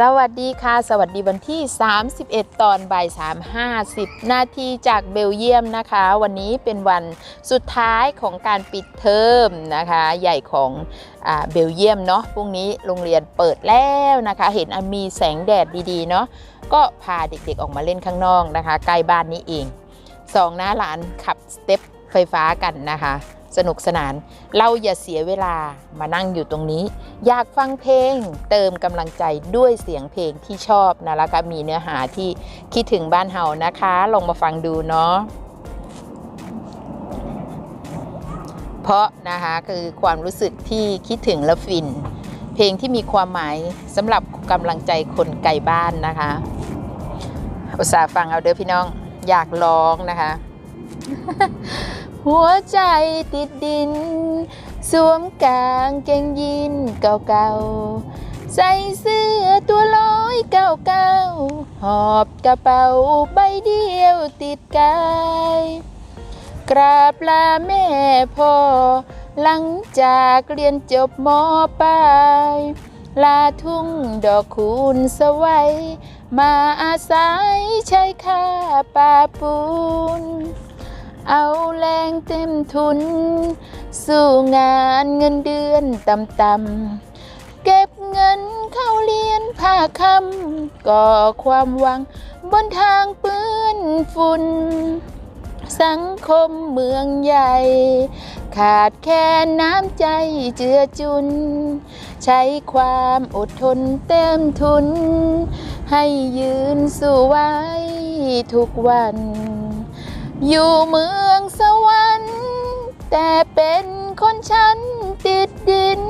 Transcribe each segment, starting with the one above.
สวัสดีค่ะ สวัสดีวันที่ 31 ตอนบ่าย3 50 นาทีจากเบลเยียมนะคะ วันนี้เป็นวันสุดท้ายของการปิดเทอมนะคะ ใหญ่ของอเบลเยียมเนาะพรุ่งนี้โรงเรียนเปิดแล้วนะคะ เห็นมีแสงแดดดีๆเนาะก็พาเด็กๆออกมาเล่นข้างนอกนะคะ ใกล้บ้านนี้เองสองหน้าหลานขับสเต็ปไฟฟ้ากันนะคะ สนุกสนาน เราอย่าเสียเวลามานั่งอยู่ตรงนี้ อยากฟังเพลง เติมกำลังใจด้วยเสียงเพลงที่ชอบนะแล้วก็มีเนื้อหาที่คิดถึงบ้านเฮานะคะ ลองมาฟังดูเนาะเพราะนะคะคือความรู้สึกที่คิดถึงและฟิน เพลงที่มีความหมายสำหรับกำลังใจคนไกลบ้านนะคะอุตส่าห์ฟังเอาเด้อพี่น้องอยากร้องนะคะ หัวใจติดดิน สวมกางเกงยีนเก่าๆ ใส่เสื้อตัวร้อยเก่าๆ หอบกระเป๋าใบเดียวติดกาย กราบลาแม่พ่อ หลังจากเรียนจบมปลายลาทุ่งดอกคูณสวัย มาอาศัยใช้ค่าป่าปูน เอาแรงเต็มทุน สู้งานเงินเดือนต่ำๆเก็บเงินเข้าเรียนผ้าคำก่อความหวังบนทางเปื้อนฝุ่น สังคมเมืองใหญ่ ขาดแค่น้ำใจเจือจุน ใช้ความอดทนเต็มทุน ให้ยืนสู้ไว้ทุกวัน อยู่เมืองสวรรค์ แต่เป็นคนชั้นติดดิน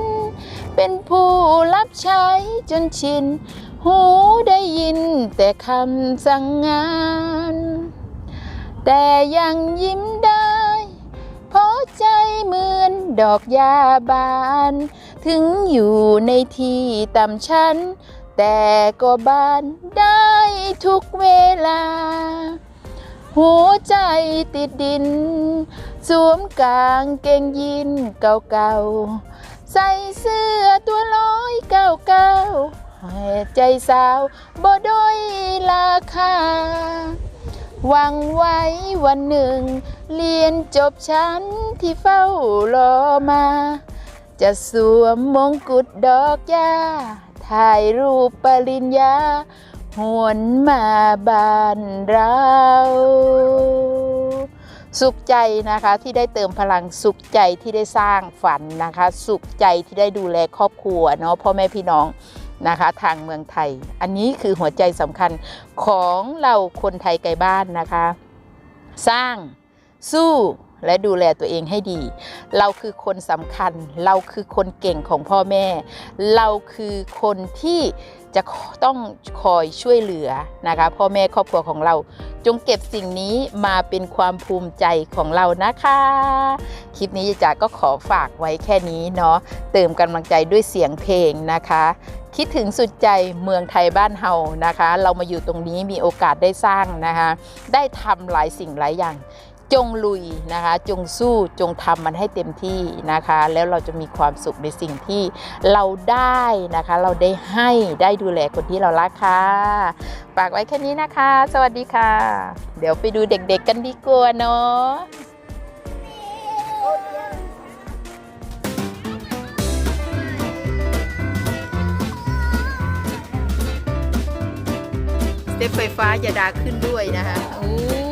เป็นผู้รับใช้จนชิน หูได้ยินแต่คำสั่งงาน แต่ยังยิ้มได้ เพราะใจเหมือนดอกยาบาน ถึงอยู่ในที่ต่ำชั้น แต่ก็บานได้ทุกเวลา หัวใจติดดิน สวมกางเกงยีนเก่าๆ ใส่เสื้อตัวร้อยเก้าเก้าให้ใจสาวบ่ด้อยราคาหวังไว้วันหนึ่ง เรียนจบชั้นที่เฝ้ารอมา จะสวมมงกุฎดอกยาถ่ายรูปปริญญา หวนมาบ้านเรา สุขใจนะคะที่ได้เติมพลังสุขใจที่ได้สร้างฝันนะคะ สุขใจที่ได้ดูแลครอบครัวเนาะพ่อแม่พี่น้องนะคะทางเมืองไทย อันนี้คือหัวใจสำคัญของเราคนไทยไกลบ้านนะคะ สร้างสู้ และดูแลตัวเองให้ดี เราคือคนสำคัญ เราคือคนเก่งของพ่อแม่ เราคือคนที่จะต้องคอยช่วยเหลือนะคะพ่อแม่ครอบครัวของเรา จงเก็บสิ่งนี้มาเป็นความภูมิใจของเรานะคะ คลิปนี้จ๋าก็ขอฝากไว้แค่นี้เนาะเติมกำลังใจด้วยเสียงเพลงนะคะ คิดถึงสุดใจเมืองไทยบ้านเฮานะคะ เรามาอยู่ตรงนี้มีโอกาสได้สร้างนะคะ ได้ทำหลายสิ่งหลายอย่าง จงลุยนะคะ จงสู้จงทำมันให้เต็มที่นะคะ แล้วเราจะมีความสุขในสิ่งที่เราได้นะคะ เราได้ให้ได้ดูแลคนที่เรารักค่ะฝากไว้แค่นี้นะคะ สวัสดีค่ะ เดี๋ยวไปดูเด็กๆกันดีกว่าเนาะสเต็ปไฟฟ้าอย่าดาขึ้นด้วยนะคะโอ้